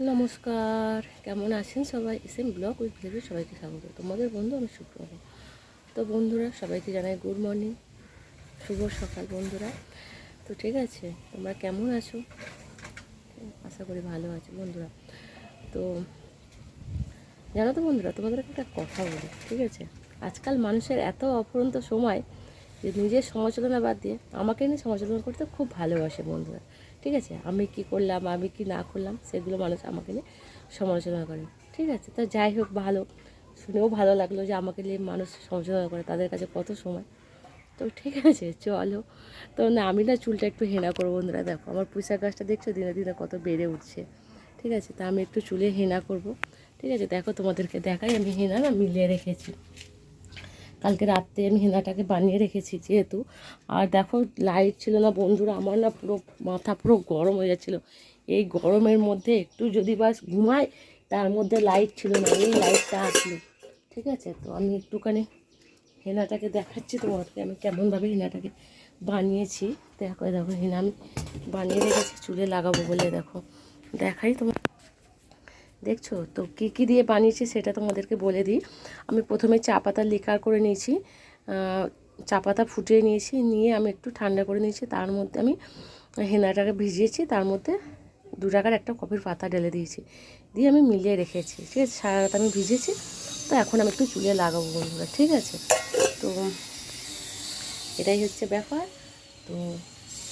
নমস্কার। কেমন আছেন সবাই? এস এম ব্লগ উইথ ভিলেজে সবাইকে স্বাগত। তোমাদের বন্ধু আমি শুক্রবার তো বন্ধুরা, সবাইকে জানাই গুড মর্নিং। শুভ সকাল বন্ধুরা। তো ঠিক আছে, তোমরা কেমন আছো? আশা করি ভালো আছো বন্ধুরা। তো জানো তো বন্ধুরা, তোমাদের একটা কথা বলি, ঠিক আছে? আজকাল মানুষের এত অফুরন্ত সময় যে নিজের সমালোচনা বাদ দিয়ে আমাকে নিয়ে সমালোচনা করতে খুব ভালোবাসে বন্ধুরা। ঠিক আছে? আমি কি করলাম, আমি কি না করলাম, সেগুলো মানুষ আমাকে নিয়ে সমালোচনা করে। ঠিক আছে? তো যাই হোক, ভালো। শুনেও ভালো লাগল যে আমাকে নিয়ে মানুষ সমালোচনা করে, তাদের কাছে কত সময়। তো ঠিক আছে, চলো। তো না, আমি না চুলটা একটু হেনা করব বন্ধুরা, দেখো। আমার পুঁইশা গাছটা দেখছ? দিনে দিনে কত বেড়ে উঠছে। ঠিক আছে? তা আমি একটু চুলে হেনা করব। ঠিক আছে? দেখো তোমাদেরকে দেখাই, আমি হেনা না মিলিয়ে রেখেছি। কালকে রাত্রে আমি হেনাটাকে বানিয়ে রেখেছি যেহেতু। আর দেখো লাইট ছিল না বন্ধুরা, আমার না পুরো মাথা পুরো গরম হয়ে যাচ্ছিল। এই গরমের মধ্যে একটু যদি বাস ঘুমায় তার মধ্যে লাইট ছিল না, এই লাইটটা আসলো। ঠিক আছে? তো আমি একটুখানি হেনাটাকে দেখাচ্ছি তোমাদেরকে, আমি কেমনভাবে হেনাটাকে বানিয়েছি। দেখো দেখো, হেনা আমি বানিয়ে রেখেছি, চুলে লাগাবো বলে, দেখো। দেখাই তোমার দেখছ? তো কী কী দিয়ে বানিয়েছি সেটা তোমাদেরকে বলে দিই। আমি প্রথমে চা পাতা লিকার করে নিয়েছি। চা পাতা ফুটিয়ে নিয়েছি। নিয়ে আমি একটু ঠান্ডা করে নিয়েছি। তার মধ্যে আমি হেনাটাকে ভিজিয়েছি। তার মধ্যে দু টাকার একটা কফির পাতা ঢেলে দিয়েছি। দিয়ে আমি মিলিয়ে রেখেছি। ঠিক আছে? সারা রাত আমি ভিজেছি। তো এখন আমি একটু চুলে লাগাবো বন্ধুরা। ঠিক আছে? তো এটাই হচ্ছে ব্যাপার। তো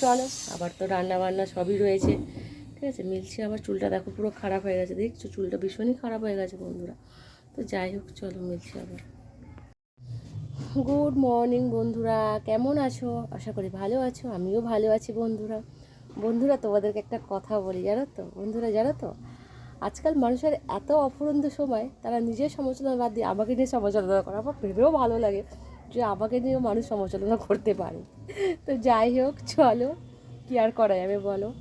চলো, আবার তো রান্না বান্না সবই রয়েছে। ঠিক আছে? মিলছে আবার চুলটা দেখো পুরো খারাপ হয়ে গেছে। দেখছ? চুলটা ভীষণই খারাপ হয়ে গেছে বন্ধুরা। তো যাই হোক, চলো মিলছে আবার। গুড মর্নিং বন্ধুরা। কেমন আছো? আশা করি ভালো আছো। আমিও ভালো আছি বন্ধুরা। বন্ধুরা, তোমাদেরকে একটা কথা বলি, জানো তো? বন্ধুরা, জানো তো? আজকাল মানুষের এত অফুরন্ত সময়, তারা নিজের সমালোচনা বাদ দিয়ে আমাকে নিয়ে সমালোচনা করে। আমার ভেবেও ভালো লাগে যে আমাকে নিয়েও মানুষ সমালোচনা করতে পারে। তো যাই হোক, চলো। কি আর করা যাবে বলো?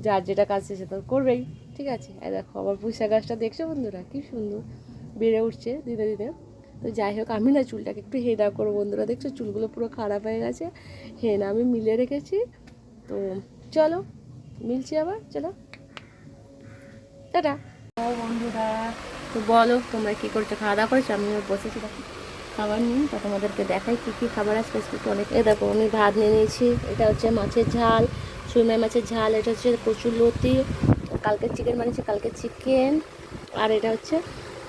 যার যেটা কাজ সে তো করবেই। ঠিক আছে? এই দেখো আমার পুঁইশা গাছটা দেখছ বন্ধুরা? কি সুন্দর। বেড়ে উঠছে দিনে দিনে। তো যাই হোক, আমি না চুলটাকে একটু হেনা করব বন্ধুরা। দেখছ, চুলগুলো পুরো খারাপ হয়ে গেছে। হেনা আমি মিলে রেখেছি। তো চলো, মিলছি আবার। চলো। টাটা। ও বন্ধুরা, তো বলো, তোমরা কী করছ? খাওয়া দাওয়া করেছ? আমি বসেছি। দেখো, খাবার নিয়ে। তা তোমাদেরকে দেখাই কী কী খাবার আছে। একটু অনেক এ দেখো, আমি ভাত নিয়ে নিয়েছি। এটা হচ্ছে মাছের ঝাল। সুইমাই মাছের ঝাল, এটা হচ্ছে কচুর লতি, কালকে চিকেন বানিয়েছি, কালকে চিকেন আর এটা হচ্ছে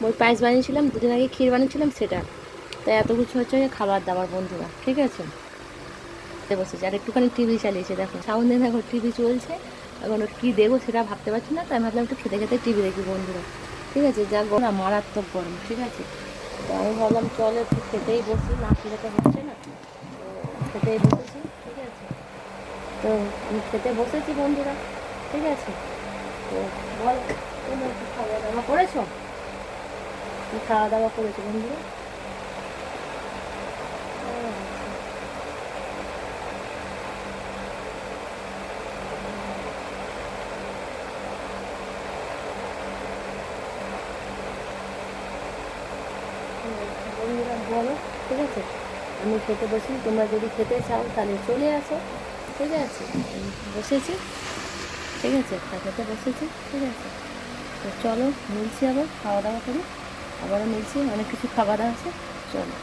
ওই পায়েস বানিয়েছিলাম, দুদিন আগে ক্ষীর বানিয়েছিলাম সেটা। তাই এত কিছু হচ্ছে খাবার দাবার, বন্ধুরা, ঠিক আছে? বসেছি আর একটুখানি টিভি চালিয়েছে, দেখো, সাউন্ডে দেখো টিভি চলছে, এখন কী দেখব সেটা ভাবতে পারছি না, তাই ভাবলাম একটু খেতে খেতে টিভি দেখি, বন্ধুরা, ঠিক আছে? যা গরম মারাত্মক গরম, ঠিক আছে? তো আমি ভাবলাম চলে একটু খেতেই বসি, না খেলে তো হচ্ছে না। খেতেই আছে তো খেতে বসেছি বন্ধুরা, ঠিক আছে? তো বল খাওয়া দাওয়া করেছ? কি খাওয়া দাওয়া করেছ বন্ধুরা? বন্ধুরা, বলো, ঠিক আছে? আমি খেতে বসি, তোমরা যদি খেতে চাও, তাহলে চলে আসো। ঠিক আছে বসেছি। ঠিক আছে খেতে বসেছি, ঠিক আছে। তো চলো, মিলছি আবার খাওয়া দাওয়া করি। আবারও মিলছি, অনেক কিছু খাবার আছে, চলো।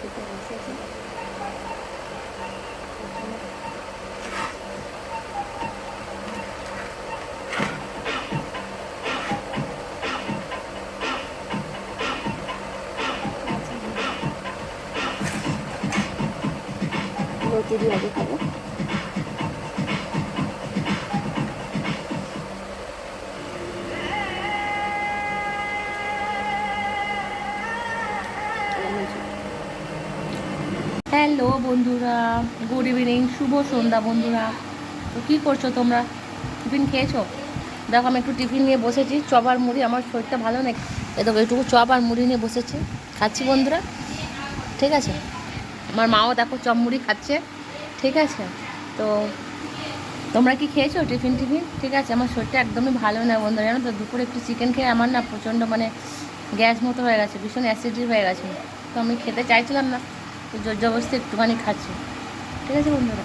ঠিক আছে বসেছি দিয়ে আগে খাব। হ্যালো বন্ধুরা গুড ইভিনিং শুভ সন্ধ্যা বন্ধুরা। তো কী করছ তোমরা? টিফিন খেয়েছো? দেখো আমি একটু টিফিন নিয়ে বসেছি, চপ আর মুড়ি, আমার শরীরটা ভালো নেই। এ দেখো, একটু চপ আর মুড়ি নিয়ে বসেছি। খাচ্ছি বন্ধুরা? ঠিক আছে? আমার মাও দেখো চপ মুড়ি খাচ্ছে, ঠিক আছে? তো তোমরা কি খেয়েছো টিফিন টিফিন? ঠিক আছে, আমার শরীরটা একদমই ভালো না বন্ধুরা, জানো তো? দুপুরে একটু চিকেন খেয়ে আমার না প্রচণ্ড মানে গ্যাস মতো হয়ে গেছে, ভীষণ অ্যাসিডি হয়ে গেছে। তো আমি খেতে চাইছিলাম না, তো জোর জবরদস্তি একটুখানি খাচ্ছি। ঠিক আছে বন্ধুরা?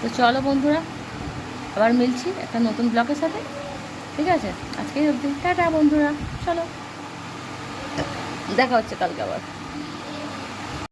তো চলো বন্ধুরা, আবার মিলছি একটা নতুন ব্লকের সাথে। ঠিক আছে? আজকেই অবধি টাটা বন্ধুরা, চলো। দেখা হচ্ছে কালকে আবার।